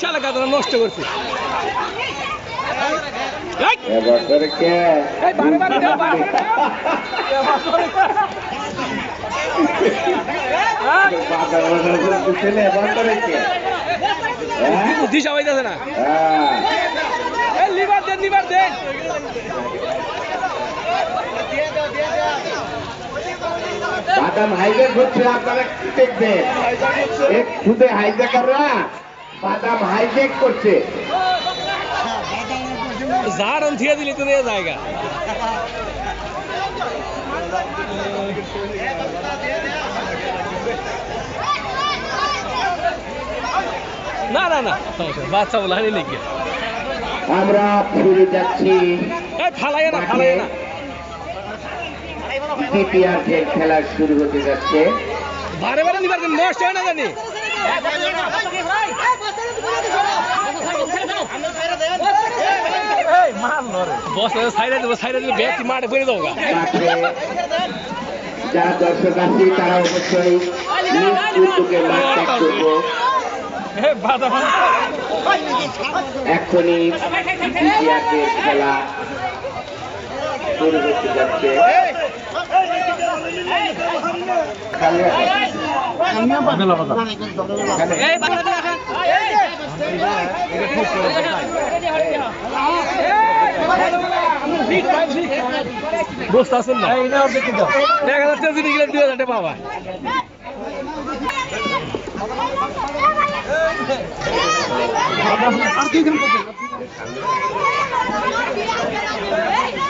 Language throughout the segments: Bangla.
শালা নষ্ট করছে। এই, এবছরে কে দিশা হইতেছে না। হ্যাঁ। বাদাম হাইজ্যাক হচ্ছে আপনারা কি দেখবেন? খুদে হাইজ্যাকাররা বাদাম হাইজ্যাক করছে। জারন থিয়ে দিলি তো জায়গা না না না বাচ্চা বলে হানি লিখে আমরা ফিরে যাচ্ছি। ফালাইয়া না ফালাইয়া না। দ্বিতীয় যে খেলা শুরু হতে যাচ্ছে বারে বারে নিবার নষ্ট হয় না জানি। যারা দর্শক আছে তারা অবশ্যই। এখনই খেলা শুরু হতে যাচ্ছে দুই হাজার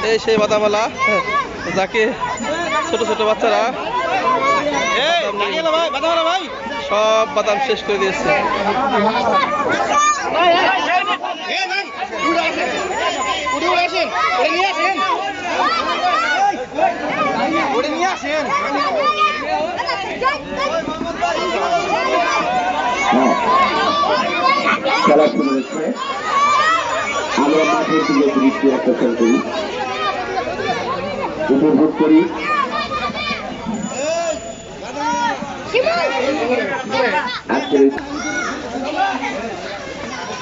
এই সেই বাদামালা যাকে ছোট ছোট বাচ্চারা। সব বাদাম শেষ করে দিয়েছে। খেলা শুরু হচ্ছে। আমরা মাঠের দিকে দৃষ্টি আকর্ষণ করি উপভোগ করি।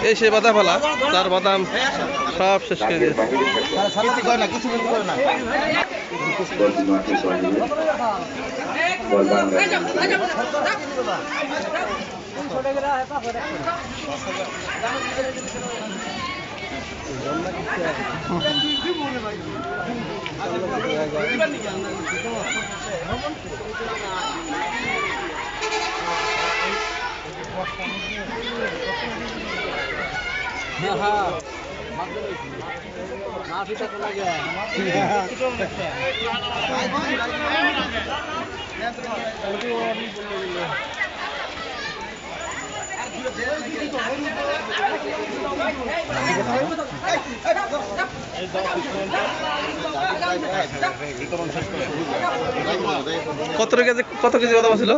এই এই সেই বাদামালা তার বাদাম সব শেষ করে দিয়েছে। কত কেজি কত কেজি কথা ছিল